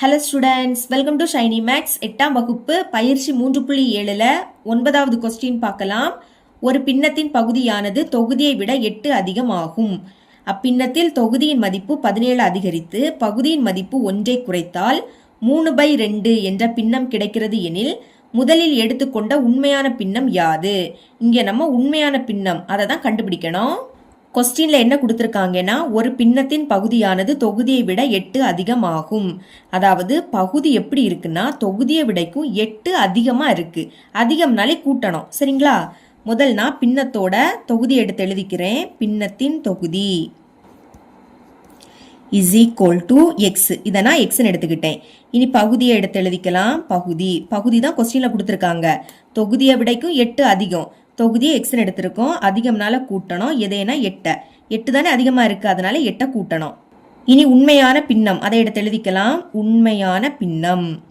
Hello students welcome to Shiny Max எட்டாம் வகுப்பு பயிற்சி மூன்று புள்ளி ஏழில் ஒன்பதாவது கொஸ்டின் பார்க்கலாம். ஒரு பின்னத்தின் பகுதியானது தொகுதியை விட எட்டு அதிகமாகும். அப்பின்னத்தில் தொகுதியின் மதிப்பு பதினேழு அதிகரித்து பகுதியின் மதிப்பு ஒன்றை குறைத்தால் மூணு பை ரெண்டு என்ற பின்னம் கிடைக்கிறது எனில் முதலில் எடுத்துக்கொண்ட உண்மையான பின்னம் யாது? இங்கே நம்ம உண்மையான பின்னம் அதை தான் கண்டுபிடிக்கணும். கொஸ்டின்ல என்ன கொடுத்துருக்காங்கன்னா ஒரு பின்னத்தின் பகுதியானது தொகுதியை விட எட்டு அதிகமாகும். அதாவது பகுதி எப்படி இருக்குன்னா தொகுதியை விடைக்கும் எட்டு அதிகமாக இருக்கு. அதிகம்னாலே கூட்டணும். சரிங்களா? முதல் நான் பின்னத்தோட தொகுதி எடுத்து எழுதிக்கிறேன். பின்னத்தின் தொகுதி. இஸ் ஈக்குவல் டு எக்ஸ் இதை நான் எக்ஸ்னு எடுத்துக்கிட்டேன். இனி பகுதியை எடுத்து எழுதிக்கலாம். பகுதி. பகுதி தான் கொஸ்டினில் கொடுத்துருக்காங்க. தொகுதியை விடைக்கும் எட்டு அதிகம். தொகுதியை எக்ஸ்னு எடுத்திருக்கோம். அதிகம்னால கூட்டணும். எதேனா எட்டை. எட்டு தானே அதிகமாக இருக்குது அதனால எட்டை கூட்டணும். இனி உண்மையான பின்னம். அதை எடுத்து எழுதிக்கலாம். உண்மையான பின்னம்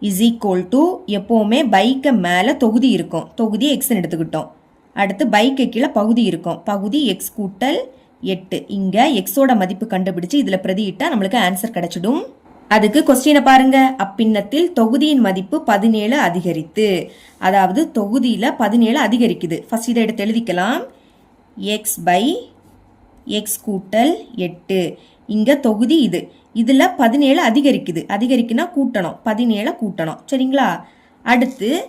இஸ் ஈக்குவல் டு எப்போவுமே பைக்கை மேலே தொகுதி இருக்கும். தொகுதி எக்ஸ்னு எடுத்துக்கிட்டோம். அடுத்து பைக்கு கீழே பகுதி இருக்கும். பகுதி எக்ஸ் கூட்டல் எட்டு. இங்கே எக்ஸோட மதிப்பு கண்டுபிடிச்சு இதில் பிரதியிட்டா நம்மளுக்கு ஆன்சர் கிடைச்சிடும். அதுக்கு கொஸ்டினை பாருங்க. அப்பின்னத்தில் தொகுதியின் மதிப்பு பதினேழு அதிகரித்து. அதாவது தொகுதியில் பதினேழு அதிகரிக்குது. ஃபர்ஸ்ட் இதை எடுத்து எழுதிக்கலாம். எக்ஸ் பை எக்ஸ் கூட்டல் எட்டு. இங்கே தொகுதி இது. இதில் பதினேழு அதிகரிக்குது. அதிகரிக்குன்னா கூட்டணும். பதினேழை கூட்டணும். சரிங்களா? அடுத்து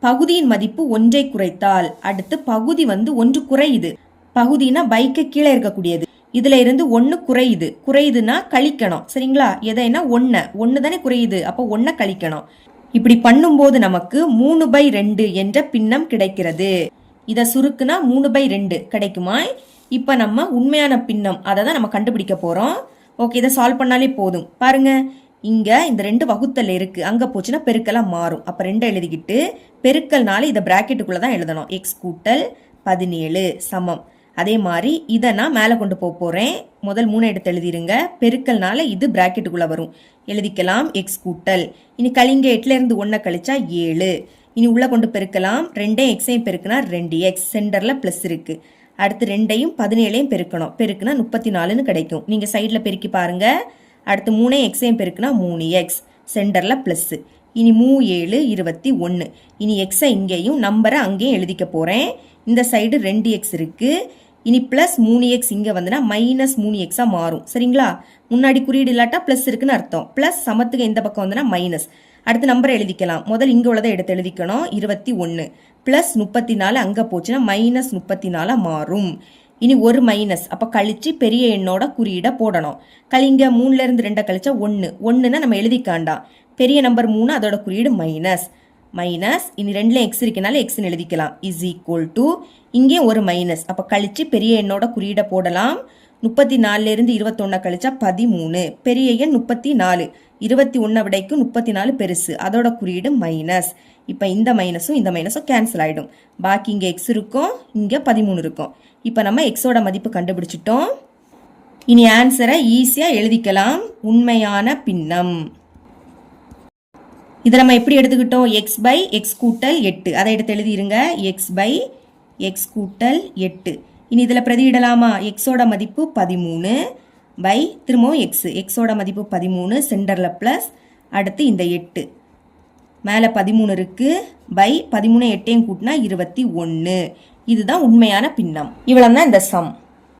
பகுதியின் மதிப்பு ஒன்றை குறைத்தால். அடுத்து பகுதி வந்து ஒன்று குறையுது. பகுதினா பைக்கு கீழே இருக்கக்கூடியது. இதுல இருந்து ஒன்று குறையுது. குறையுதுன்னா கழிக்கணும். சரிங்களா? எதைனா ஒன்று ஒன்று தானே குறையுது. அப்போ ஒன்றை கழிக்கணும். இப்படி பண்ணும்போது நமக்கு மூணு பை ரெண்டு என்ற பின்னம் கிடைக்கிறது. இதை சுருக்குனா மூணு பை ரெண்டு. கிடைக்குமா? இப்போ நம்ம உண்மையான பின்னம் அதை தான் நம்ம கண்டுபிடிக்க போகிறோம் ஓகே இதை சால்வ் பண்ணாலே போதும். பாருங்க. இங்கே இந்த ரெண்டு வகுத்தல் இருக்கு. அங்கே போச்சுன்னா பெருக்கெல்லாம் மாறும். அப்போ ரெண்டை எழுதிக்கிட்டு பெருக்கல்னால இதை ப்ராக்கெட்டுக்குள்ளே தான் எழுதணும். எக்ஸ் கூட்டல் பதினேழு சமம். அதே மாதிரி இதை நான் மேலே கொண்டு போக போகிறேன் முதல் மூணு எடுத்து எழுதிருங்க. பெருக்கல்னால இது ப்ராக்கெட்டுக்குள்ளே வரும். எழுதிக்கலாம். எக்ஸ் கூட்டல். இனி கலிங்க எட்டுலேருந்து ஒன்றை கழிச்சா ஏழு. இனி உள்ளே கொண்டு பெருக்கலாம். ரெண்டையும் எக்ஸையும் பெருக்கினா ரெண்டு எக்ஸ் சென்டரில் ப்ளஸ் இருக்குது அடுத்து ரெண்டையும் பதினேழையும் பெருக்கணும். பெருக்குனா முப்பத்தி நாலுன்னு கிடைக்கும். நீங்கள் சைடில் பெருக்கி பாருங்கள் அடுத்து மூணையும் எக்ஸையும் பெருக்குனா மூணு எக்ஸ் சென்டரில் ப்ளஸ்ஸு இனி மூ ஏழு இருபத்தி ஒன்று இனி எக்ஸை இங்கேயும் நம்பரை அங்கேயும் எழுதிக்க போகிறேன் இந்த சைடு ரெண்டு எக்ஸ் இருக்குது இனி ப்ளஸ் மூணு எக்ஸ் இங்கே வந்துன்னா மைனஸ் மூணு எக்ஸாக மாறும். சரிங்களா? முன்னாடி குறியீடு இல்லாட்டா ப்ளஸ் இருக்குன்னு அர்த்தம். ப்ளஸ் சமத்துக்கு எந்த பக்கம் வந்துன்னா மைனஸ் அடுத்து நம்பரை எழுதிக்கலாம். முதல் இங்கே உள்ளதை எடுத்து எழுதிக்கணும். இருபத்தி ஒன்று ப்ளஸ் முப்பத்தி நாலு அங்கே போச்சுன்னா மைனஸ் முப்பத்தி நாலாக மாறும். இனி ஒரு மைனஸ் அப்போ கழித்து பெரிய எண்ணோட குறியீடை போடணும். கழிங்க மூணுலேருந்து ரெண்டை கழிச்சா ஒன்று ஒன்றுன்னா நம்ம எழுதிக்காண்டாம் பெரிய நம்பர் மூணு அதோட குறியீடு மைனஸ் மைனஸ் இனி ரெண்டுல எக்ஸ் இருக்கனால எக்ஸ்னு எழுதிக்கலாம். இஸ் ஈக்குவல் டு இங்கே ஒரு மைனஸ் அப்போ கழிச்சு பெரிய எண்ணோட குறியீடை போடலாம். முப்பத்தி நாலுலேருந்து இருபத்தொன்னை கழிச்சா பதிமூணு. பெரிய எண் முப்பத்தி நாலு இருபத்தி ஒன்றை விடைக்கும் முப்பத்தி நாலு பெருசு. அதோட குறியீடு மைனஸ் இப்போ இந்த மைனஸும் இந்த மைனஸும் கேன்சல் ஆகிடும் பாக்கி இங்கே எக்ஸ் இருக்கும் இங்கே பதிமூணு இருக்கும். இப்போ நம்ம எக்ஸோட மதிப்பு கண்டுபிடிச்சிட்டோம். இனி ஆன்சரை ஈஸியாக எழுதிக்கலாம். உண்மையான பின்னம். இதை நம்ம எப்படி எடுத்துக்கிட்டோம்? எக்ஸ் பை எக்ஸ் கூட்டல் எட்டு. அதை எடுத்து எழுதிருங்க. எக்ஸ் பை எக்ஸ் கூட்டல் எட்டு. இனி இதில் பிரதியிடலாமா? எக்ஸோட மதிப்பு பதிமூணு பை திரும்பவும் எக்ஸு எக்ஸோட மதிப்பு பதிமூணு சென்டரில் ப்ளஸ் அடுத்து இந்த எட்டு. மேலே பதிமூணு இருக்குது பை பதிமூணு எட்டையும் கூட்டினா இருபத்தி ஒன்று. இதுதான் உண்மையான பின்னம். இவ்வளோ தான் இந்த சம்